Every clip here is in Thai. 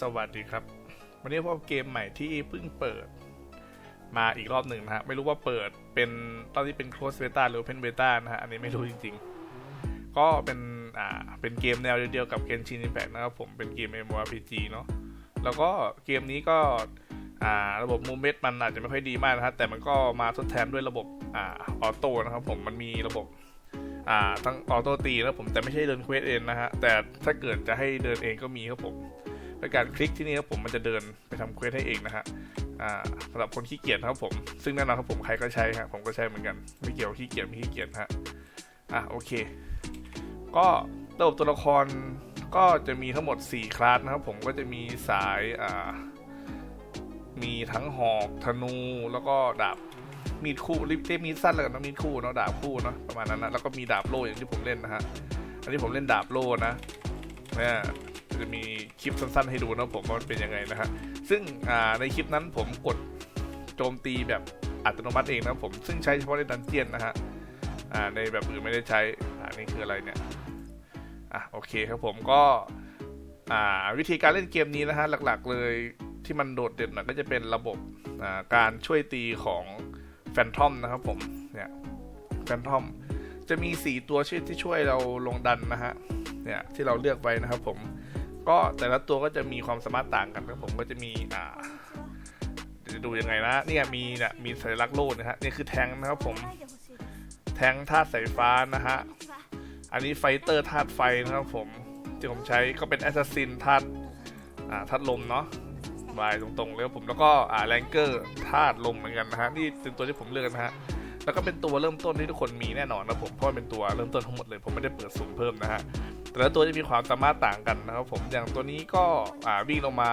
สวัสดีครับ วันนี้พบเกมใหม่ที่เพิ่งเปิด มาอีกรอบหนึ่งนะฮะ ไม่รู้ว่าเปิดเป็นตอนที่เป็น close beta หรือ open beta นะฮะ อันนี้ไม่รู้จริง ๆ ก็เป็นอ่าเป็นเกมแนวเดียวกับ Genshin Impact นะครับผมเป็นเกม MMORPG เนาะแล้วก็เกมนี้ก็อ่าระบบ movement มันอาจจะไม่ค่อยดีมากนะฮะแต่มันก็มาทดแทนด้วยระบบอ่าออโต้นะครับผมมันมีระบบอ่าทั้งออโต้ตีแล้วผมแต่ไม่ใช่เดินเควสเองนะฮะแต่ถ้าเกิดจะให้เดินเองก็มีครับผม ในการคลิกที่นี่ครับผมมันจะเดินไปทำเควสให้เองนะฮะสำหรับคนขี้เกียจนะครับผม ซึ่งแน่นอนครับผมใครก็ใช้ฮะผมก็ใช้เหมือนกัน ไม่เกี่ยวกับขี้เกียจไม่ขี้เกียจฮะอะโอเค ก็ระบบตัวละครก็จะมีทั้งหมด 4 คลาสนะครับผมก็จะมีสายอ่ามีทั้งหอกธนูแล้วก็ดาบมีดคู่ริบเรียกมีดสั้นแล้วกันนะมีดคู่เนาะดาบคู่เนาะประมาณนั้นนะแล้วก็มีดาบโล่อย่างที่ผมเล่นนะฮะอันนี้ผมเล่นดาบโล่นะเนี่ย จะมีคลิปสั้นๆให้ดูนะผมว่ามันเป็นยังไงนะฮะซึ่งในคลิปนั้นผมกดโจมตีแบบอัตโนมัติเองนะผมซึ่งใช้เฉพาะในดันเจียนนะฮะในแบบอื่นไม่ได้ใช้อ่านี่คืออะไรเนี่ยอะโอเคครับผมก็วิธีการเล่นเกมนี้นะฮะหลักๆเลยที่มันโดดเด่นหน่อยก็จะเป็นระบบการช่วยตีของแฟนทอมนะครับผมเนี่ยแฟนทอมจะมี 4 ตัวชื่อที่ช่วยเราลงดันนะฮะเนี่ยที่เราเลือกไว้นะครับผม ก็แต่ละตัวก็จะมีความสามารถต่างกันนะครับผมก็จะมีอ่าจะดูยังไงนะเนี่ยมีเนี่ยมีสัญลักษณ์โล่นะฮะนี่คือแทงนะครับผมแทงธาตุสายฟ้านะฮะอันนี้ไฟเตอร์ธาตุไฟนะครับผมที่ผมใช้ก็เป็นแอสซัสซินธาตุอ่าธาตุลมเนาะบายตรงๆเลยครับผมแล้วก็อ่าแรงเกอร์ธาตุลมเหมือนกันนะฮะนี่เป็นตัวที่ผมเลือกนะฮะแล้วก็เป็นตัวเริ่มต้นที่ทุกคนมีแน่นอนนะผมเพราะเป็นตัวเริ่มต้นทั้งหมดเลยผมไม่ได้เปิดสุ่มเพิ่มนะฮะ แต่ละตัวจะมีความสามารถต่างกันนะครับผมอย่างตัวนี้ก็วิ่งลงมา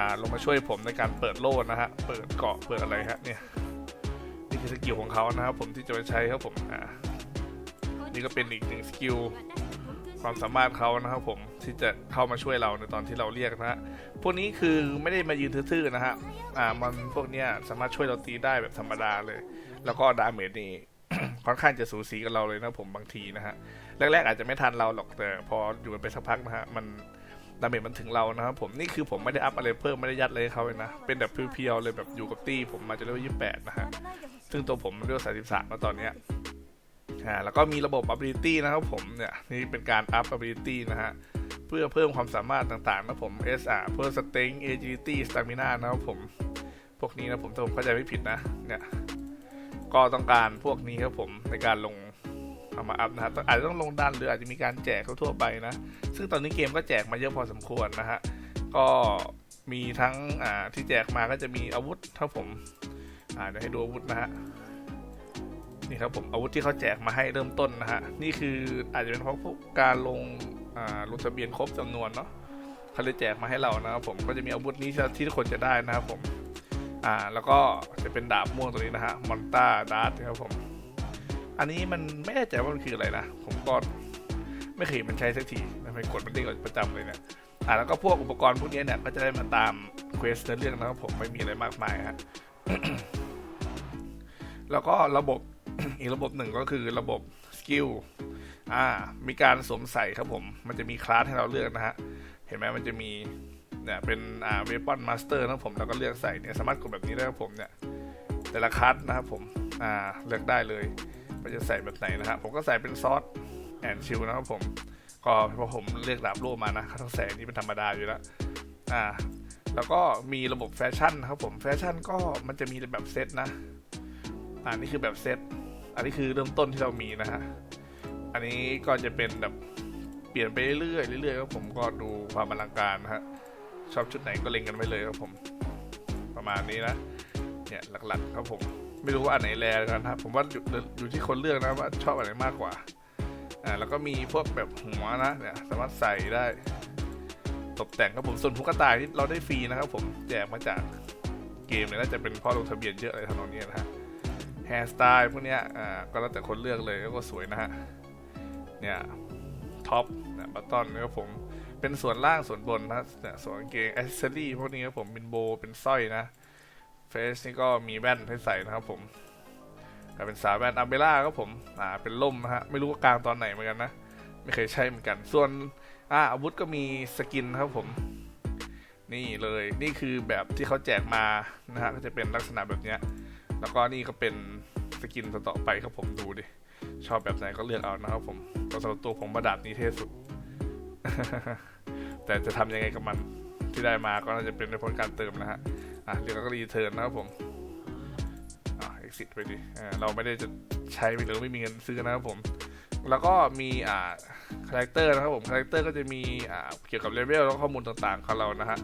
าลงมาช่วยผมในการเปิดโล่นะฮะเปิดเกาะเปิดอะไรฮะเนี่ยนี่คือสกิลของเขานะครับผมที่จะไปใช้ครับผมอ่านี่ก็เป็นอีกหนึ่งสกิลความสามารถเขานะครับผมที่จะเข้ามาช่วยเราในตอนที่เราเรียกนะฮะพวกนี้คือไม่ได้มายืนทื่อๆนะฮะอ่ามันพวกเนี้ยสามารถช่วยเราตีได้แบบธรรมดาเลย แล้วก็ดาเมจนี่ ค่อนข้างจะสูสีกับเราเลยนะผมบางทีนะฮะแรกๆอาจจะไม่ทันเราหรอกแต่พออยู่กันไปสักพักนะฮะมันดาเมจมันถึงเรานะครับผมนี่คือผมไม่ได้อัพอะไรเพิ่มไม่ได้ยัดอะไรให้เขาเลยนะ เป็นแบบเพียวๆเลยแบบอยู่กับตี้ผมมาจะเรียกว่ายี่แปดนะฮะซึ่งตัวผมเรียกสามสิบสามแล้วตอนเนี้ยอ่าแล้วก็มีระบบ ability นะครับผมเนี่ยนี่เป็นการ up ability นะฮะเพื่อเพิ่มความสามารถต่างๆนะผม SR เพิ่ม strength agility stamina นะครับผม พวกนี้นะผมถ้าผมเข้าใจไม่ผิดนะเนี่ย ก็ต้องการพวกนี้ครับผมในการลงเอามาอัพนะฮะต้อาจจะต้องลงดันหรืออาจจะมีการแจกทั่วไปนะ ซึ่งตอนนี้เกมก็แจกมาเยอะพอสมควรนะฮะ ก็มีทั้งอ่าที่แจกมาก็จะมีอาวุธครับผม อ่าเดี๋ยวให้ดูอาวุธนะฮะ นี่ครับผมอาวุธที่เขาแจกมาให้เริ่มต้นนะฮะ นี่คืออาจจะเป็นเพราะการลงอ่าลงทะเบียนครบจำนวนเนาะเขาเลยแจกมาให้เรานะครับผม ก็จะมีอาวุธนี้ที่ทุกคนจะได้นะครับผม อ่าแล้วก็จะเป็นดาบม่วงตัวนี้นะฮะมอนต้าดาร์ทครับผม อันนี้มันไม่แน่ใจว่ามันคืออะไรนะ ผมก็ไม่เคยนมันใช้สักทีไมกดมันเด้งประจำเลยเนี่ยอ่าแล้วก็พวกอุปกรณ์พวกนี้เนี่ยก็จะได้มาตามเควสเรื่องนะครับผมไม่มีอะไรมากมายฮะแล้วก็ระบบอีกระบบหนึ่งก็คือระบบสกิลอ่ามีการสวมใส่ครับผม มันจะมีคลาสให้เราเลือกนะฮะ เห็นไหมมันจะมี เนี่ยเป็นอ่าเวปอนมาสเตอร์นะผมแล้วก็เลือกใส่เนี่ยสามารถกดแบบนี้ได้ครับผมเนี่ยแต่ละคลาสนะครับผมอ่าเลือกได้เลยว่าจะใส่แบบไหนนะฮะผมก็ใส่เป็นซอสแอนชิลนะครับผมก็พราะผมเลือกดาบโล่มานะทั้งแสงนี่เป็นธรรมดาอยู่แล้วอ่าแล้วก็มีระบบแฟชั่นครับผมแฟชั่นก็มันจะมีแบบเซตนะอ่านี่คือแบบเซตอันนี้คือเริ่มต้นที่เรามีนะฮะอันนี้ก็จะเป็นแบบเปลี่ยนไปเรื่อยๆเรื่อยๆครับผมก็ดูความอลังการนะฮะ ชอบชุดไหนก็เล็งกันไว้เลยครับผม ประมาณนี้นะ เนี่ยหลักๆครับผม ไม่รู้ว่าอันไหนแรงกันครับผมว่าอยู่อยู่ที่คนเลือกนะว่าชอบอันไหนมากกว่า อ่า แล้วก็มีพวกแบบหัวนะ เนี่ย สามารถใส่ได้ ตกแต่งครับผม ส่วนทุกกระต่ายที่เราได้ฟรีนะครับผม แจกมาจากเกมเนี่ยน่าจะเป็นเพ่อลงทะเบียนเยอะอะไรทำนองนี้นะฮะ แฮร์สไตล์พวกเนี้ย อ่า ก็แล้วแต่คนเลือกเลยก็สวยนะฮะ เนี่ย ท็อปนะบัตตอนนะครับผม เป็นส่วนล่างส่วนบนนะเนี่ยส่วนกางเกงอ c เซอรี่พวกนี้ครับผมเป็นโบเป็นสร้อยนะเฟสนี่ก็มีแว่นให้ใส่นะครับผมแต่เป็นสาวแว่นอัมเบล่าครับผมอ่าเป็นล่มนะฮะไม่รู้ว่ากลางตอนไหนเหมือนกันนะไม่เคยใช้เหมือนกัน ส่วนอ่าอาวุธก็มีสกินครับผม นี่เลยนี่คือแบบที่เขาแจกมานะฮะก็จะเป็นลักษณะแบบเนี้ยแล้วก็นี่ก็เป็นสกินต่อไปครับผมดูดิชอบแบบไหนก็เลือกเอานะครับผมตัวสำหรับตัวผมประดับนี้เท่สุด แต่จะทำยังไงกับมันที่ได้มาก็น่าจะเป็นในผลการเติมนะฮะ อะเดี๋ยวก็รีเทิร์นนะครับผม อะ exit ไปดิอ่าเราไม่ได้จะใช้หรือไม่มีเงินซื้อนะครับผม แล้วก็มีอ่าคาแรคเตอร์นะครับผม คาแรคเตอร์ก็จะมีอ่าเกี่ยวกับเลเวลแล้วข้อมูลต่างๆของเรานะฮะ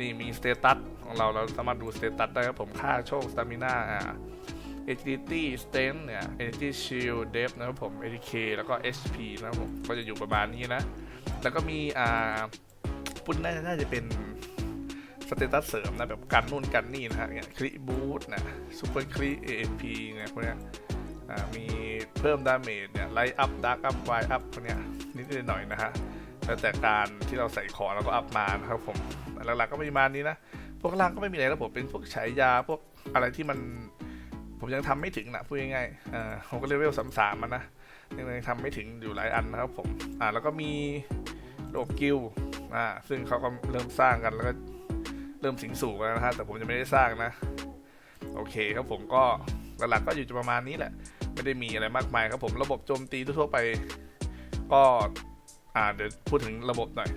นี่มีสเตตัสของเรา เราสามารถดูสเตตัสได้ครับผม ค่าโชคสตามิน่าอ่า agility strength เนี่ย energy shield depth นะครับผม ATK แล้วก็ HP นะครับผม ก็จะอยู่ประมาณนี้นะ แล้วก็มีอ่าปุ่นน่าจะเป็นสเตตัสเสริมนะแบบกันนู่นกันนี่นะฮะเนี่ยคลิบูทนะซูเปอร์คลิ AMP เนี่ยพวกเนี้ยมีเพิ่มดาเมจเนี่ยไลท์อัพดาร์กอัพไวอัพพวกเนี้ยนิดหน่อยนะฮะแล้วแต่การที่เราใส่ของแล้วก็อัพมานะครับผมหลักๆก็ไม่มีมานี้นะ พวกล่างก็ไม่มีอะไรแล้วผมเป็นพวกฉายาพวกอะไรที่มันผมยังทำไม่ถึงนะพูดง่ายๆผมก็เลเวลสามสามมันนะยังยังทำไม่ถึงอยู่หลายอันนะครับผมอ่าแล้วก็มี โลบกิลอ่าซึ่งเขาก็เริ่มสร้างกันแล้วก็เริ่มสิงสู่กันนะฮะแต่ผมยังไม่ได้สร้างนะ โอเคครับผมก็หลักๆก็อยู่ประมาณนี้แหละ ไม่ได้มีอะไรมากมายครับผมระบบโจมตีทั่วไป ก็อ่าเดี๋ยวพูดถึงระบบหน่อย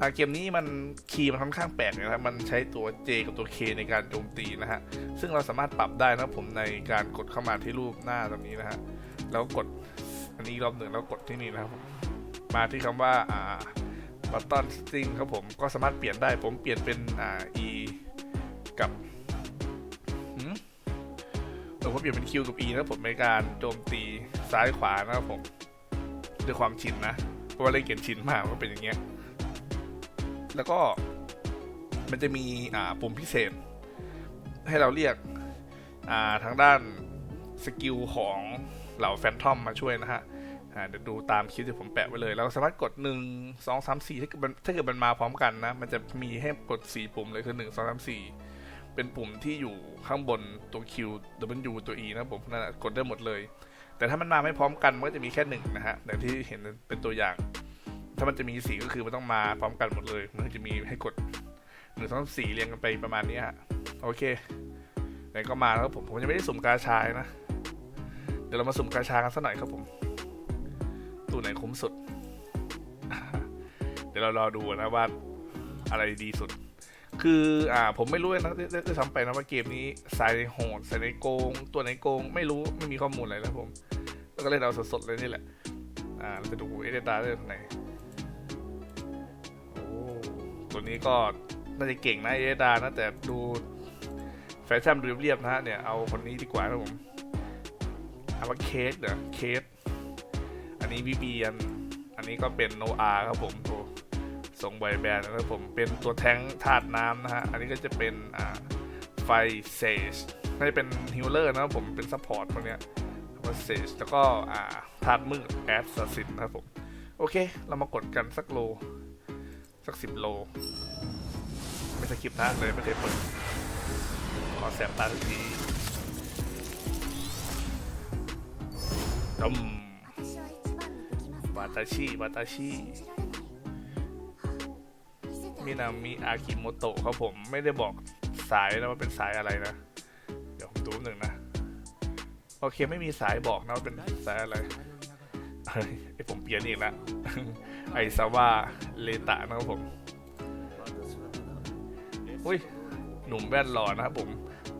อ่าเกมนี้มันคีย์มันค่อนข้างแปลกนะครับ มันใช้ตัว J กับตัว K ในการโจมตีนะฮะ ซึ่งเราสามารถปรับได้นะผมในการกดเข้ามาที่รูปหน้าตรงนี้นะฮะ แล้วกดอันนี้รอบหนึ่งแล้วกดที่นี่นะครับมมาที่คำว่าอ่า button string ครับผมก็สามารถเปลี่ยนได้ ผมเปลี่ยนเป็นอ่า e กับหืมผมเปลี่ยนเป็น Q กับ E นะผมในการโจมตีซ้ายขวานะครับผมด้วยความชินนะ เพราะว่าเล่นเกมชินมากก็เป็นอย่างเงี้ย แล้วก็มันจะมีอ่าปุ่มพิเศษ ให้เราเรียกอ่าทางด้านสกิลของเหล่าแฟนทอมมาช่วยนะฮะ อ่าเดี๋ยวดูตามคลิปที่ผมแปะไว้เลย เราสามารถกด1 2 3 4ถ้าเกิดถ้าเกิดมันมาพร้อมกันนะ มันจะมีให้กด4ปุ่มเลยคือ1 2 3 4เป็นปุ่มที่อยู่ข้างบนตัว Q W ตัว E นะครับผมนั่นกดได้หมดเลย แต่ถ้ามันมาไม่พร้อมกันมันก็จะมีแค่หนึ่งนะฮะอย่างที่เห็นเป็นตัวอย่าง ถ้ามันจะมีสีก็คือมันต้องมาพร้อมกันหมดเลย มันจะมีให้กดหนึ่งสองสี่เรียงกันไปประมาณนี้ฮะโอเคไหนก็มาแล้วครับผมผมยังไม่ได้สุ่มกาชายนะ เดี๋ยวเรามาสุ่มกาชากันสักหน่อยครับผม ตัวไหนคุ้มสุด เดี๋ยวเรารอดูนะว่าอะไรดีสุด คืออ่าผมไม่รู้นะได้ได้ได้ทำไปนะว่าเกมนี้สายโหดสายในโกง ตัวไหนโกง ไม่รู้ไม่มีข้อมูลอะไรแล้วผม แล้วก็เล่นเอาสดๆเลยนี่แหละ อ่าเราจะดูเอเดตาได้ตรงไหนโอ้ตัวนี้ก็น่าจะเก่งนะเอเดตานะแต่ดูแฟชั่นเรียบๆนะฮะเนี่ยเอาคนนี้ดีกว่านะผมเอาว่าเคสเหรอเคส อันนี้บีบีอันอันนี้ก็เป็นโนอาครับผมโอ้ส่งไวแบนนะครับผมเป็นตัวแท้งธาตุน้ำนะฮะ อันนี้ก็จะเป็นอ่าไฟเซจน่าจะเป็นฮิลเลอร์นะครับผมเป็นซัพพอร์ตพวกเนี้ยไฟเซจแล้วก็อ่าธาตุมืดแอสซัสซินนะครับผม โอเค เรามากดกันสักโล สักสิบโล ไม่สกิปนะเลยไม่เคยเปิด ขอแสบตาทุกทีดม วาตาชิวาตาชิมินามิอากิโมโตะครับผมไม่ได้บอกสายนะว่าเป็นสายอะไรนะ เดี๋ยวผมดูหนึ่งนะ โอเคไม่มีสายบอกนะว่าเป็นสายอะไรเฮ้ยไอผมเปลี่ยนอีกแล้วไอซาวาเลตะนะครับผมอุ้ยหนุ่มแว่นหล่อนะครับผม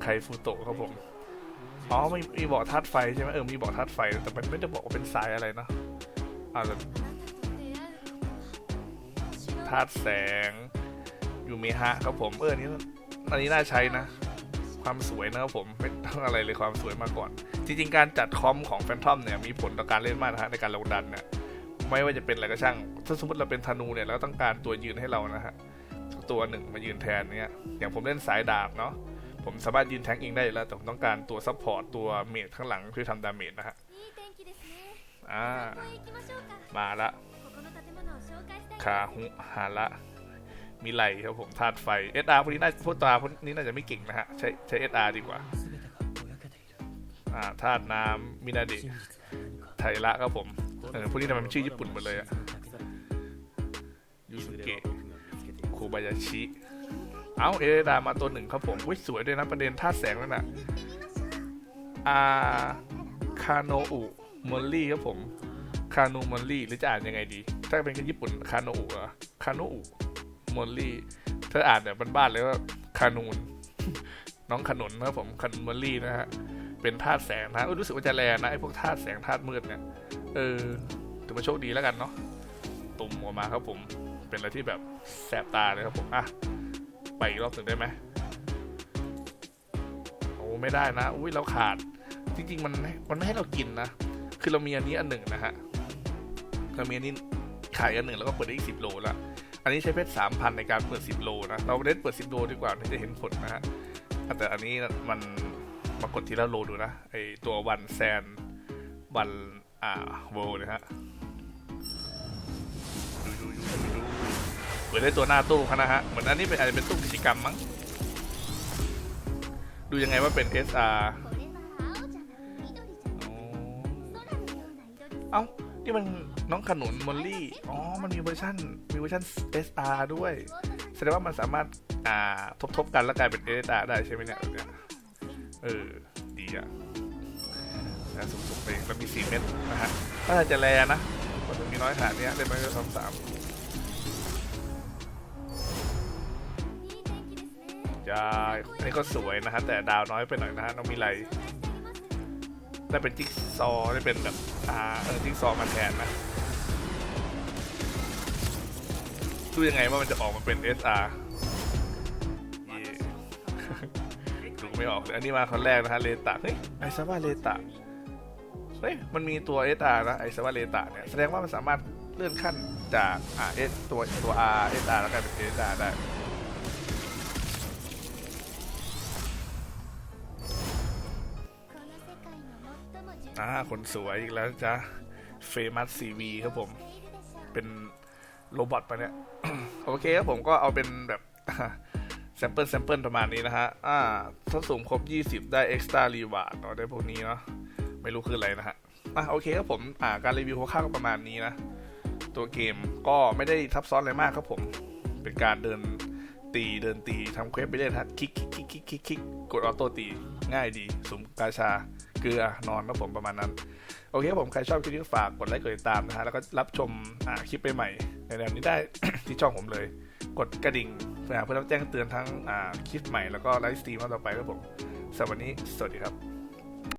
ไคฟูโตะครับผมอ๋อไม่มีบอกธาตุไฟใช่ไหมเออมีบอกธาตุไฟแต่มันไม่ได้บอกว่าเป็นสายอะไรนะ อาจจะธาตุแสง อยู่มฮะครับผมเอออันนี้อันนี้น่าใช้นะ ความสวยนะครับผมไม่ต้องอะไรเลยความสวยมาก่อน จริงๆ การจัดคอมของแฟนทอมเนี่ยมีผลต่อการเล่นมากนะฮะในการลงดันเนี่ยไม่ว่าจะเป็นอะไรก็ช่าง ถ้าสมมติเราเป็นธนูเนี่ยเราต้องการตัวยืนให้เรานะฮะตัวหนึ่งมายืนแทนเนี่ยอย่างผมเล่นสายดาบเนาะผมสามารถยืนแทงเองได้แล้วแต่ผมต้องการตัวซัพพอร์ตตัวเมจข้างหลังช่วยทำดาเมจนะฮะ อามาละคาหุฮาระมีไหลครับผมธาตุไฟ SR พวกนี้น่าพวกตาพวกนี้น่าจะไม่เก่งนะฮะ ใช้ใช้ SR ดีกว่าธาตุน้ำมินาดิไทระครับผมพวกนี้ทำไมมันชื่อญี่ปุ่นหมดเลยอะยูสุเกะคูบายาชิ เอ้าเอดามาตัวหนึ่งครับผมอุ้สวยด้วยนะประเด็นธาตุแสงนั่นน่ะอาคาโนอุ มอลลี่ครับผมคาโนมอลลี่หรือจะอ่านยังไงดี ถ้าเป็นคนญี่ปุ่นคาโนอุเหรอคาโนอุมอลลี่ถ้าอ่านเนี่ยบ้านๆเลยว่าคานูนน้องขนุนนะครับผมขนุนมอลลี่นะฮะเป็นธาตุแสงนะรู้สึกว่าจะแรงนะไอ้พวกธาตุแสงธาตุมืดเนี่ยเออถือว่าโชคดีแล้วกันเนาะตุ่มออกมาครับผม เป็นอะไรที่แบบแสบตาเลยครับผมอะไปอีกรอบหนึ่งได้ไหมโอ้ไม่ได้นะ อุ้ยเราขาด จริง ๆ มันไม่มันไม่ให้เรากินนะ คือเรามีอันนี้อันหนึ่งนะฮะเรามีอันนี้ขายอันหนึ่งแล้วก็เปิดได้อีกสิบโลล้วอันนี้ใช้เพชรสามพันในการเปิดสิบโลนะเราเน้นเปิดสิบโลดีกว่าถึงจะเห็นผลนะฮะแต่อันนี้มันมากดทีละโลดูนะไอตัววันแซนวันอ่าโวนะฮะดูดูดูดูดูเปิดได้ตัวหน้าตู้เขานะฮะเหมือนอันนี้เป็นอาจจะเป็นตู้กิจกรรมมั้งดูยังไงว่าเป็น SR เอ้า นี่มันน้องขนุนมอลลี่ อ๋อ มันมีเวอร์ชันมีเวอร์ชัน SR ด้วย แสดงว่ามันสามารถ อ่า ทบ ๆ กันแล้วกลายเป็น SR ได้ใช่ไหมเนี่ย เออ ดีอะนะสูงๆไปแล้วมีสี่เม็ดนะฮะน่าจะแลนะมันมีน้อยขนาดนี้ได้ไหมปก็สามสามยาอันนี้ก็สวยนะฮะแต่ดาวน้อยไปหน่อยนะฮะน้องมีไร ได้เป็นจิ๊กซอได้เป็นแบบอ่าเออจิ๊กซอมาแทนนะดูยังไงว่ามันจะออกมาเป็น SR ดูไม่ออกอันนี้มาคนแรกนะฮะเลตะเฮ้ยไอซาว่าเลตะเฮ้ยมันมีตัว SR นะไอซาว่าเลตะเนี่ยแสดงว่ามันสามารถเลื่อนขั้นจากอ่า S ตัวตัว R SR แล้วกลายเป็น SR ได้ อ่าคนสวยอีกแล้วจ้ะเฟมัสซีวีครับผม เป็นโรบอทปะเนี่ย โอเคครับผมก็เอาเป็นแบบแซมเปิลแซมเปิลประมาณนี้นะฮะ อ่าถ้าสูงครบ 20 ได้เอ็กซ์ตร้ารีวาร์ดได้พวกนี้เนาะ ไม่รู้คืออะไรนะฮะ อ่าโอเคครับผม อ่า การรีวิวหัวข้าก็ประมาณนี้นะ ตัวเกมก็ไม่ได้ทับซ้อนอะไรมากครับผม เป็นการเดินตีเดินตีทำเควสไปเรื่อยฮะ คลิกคลิกคลิกคลิกคลิกกดออโต้ตี ง่ายดี สุ่มกาชา ลือนอนครับผมประมาณนั้น โอเคครับผมใครชอบคลิปนี้ฝากกดไลค์กดติดตามนะฮะแล้วก็รับชมคลิปใหม่ๆในแนวนี้ได้ที่ช่องผมเลย กดกระดิ่งเพื่อรับแจ้งเตือนทั้งคลิปใหม่แล้วก็ไลฟ์สตรีมต่อไปครับผมสำหรับวันนี้สวัสดีครับ